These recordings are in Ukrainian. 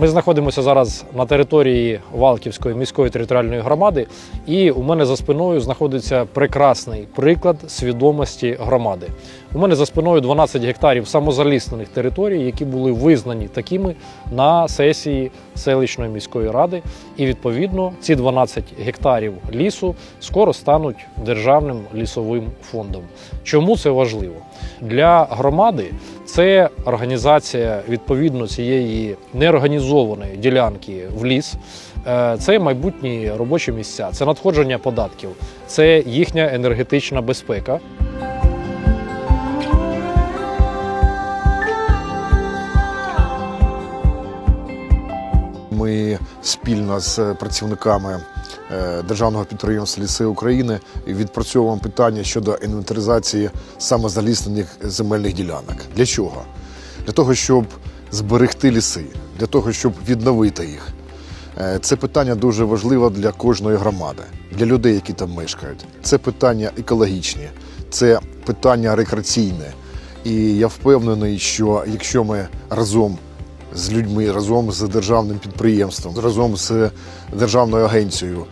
Ми знаходимося зараз на території Валківської міської територіальної громади, і у мене за спиною знаходиться прекрасний приклад свідомості громади. У мене за спиною 12 гектарів самозаліснених територій, які були визнані такими на сесії селищної міської ради. І відповідно ці 12 гектарів лісу скоро стануть державним лісовим фондом. Чому це важливо? Для громади це організація відповідно цієї неорганізованої ділянки в ліс. Е, Це майбутні робочі місця, це надходження податків, це їхня енергетична безпека. Ми спільно з працівниками державного підприємства Ліси України відпрацьовуємо питання щодо інвентаризації самозаліснених земельних ділянок. Для чого? Для того, щоб зберегти ліси, для того, щоб відновити їх. Е, Це питання дуже важливе для кожної громади, для людей, які там мешкають. Це питання екологічні, це питання рекреаційне. І я впевнений, що якщо ми разом з людьми, разом з державним підприємством, разом з державною агенцією е,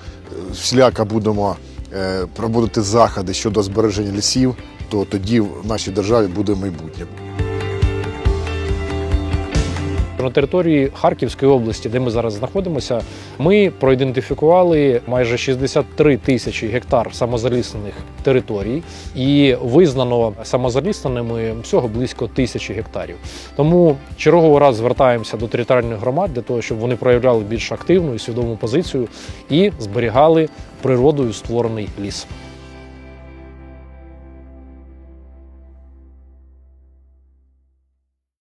всіляко будемо е, проводити заходи щодо збереження лісів, то тоді в нашій державі буде майбутнє. На території Харківської області, де ми зараз знаходимося, ми проідентифікували майже 63 тисячі гектар самозаліснених територій, і визнано самозалісненими всього близько тисячі гектарів. Тому черговий раз звертаємося до територіальних громад для того, щоб вони проявляли більш активну і свідому позицію і зберігали природою створений ліс.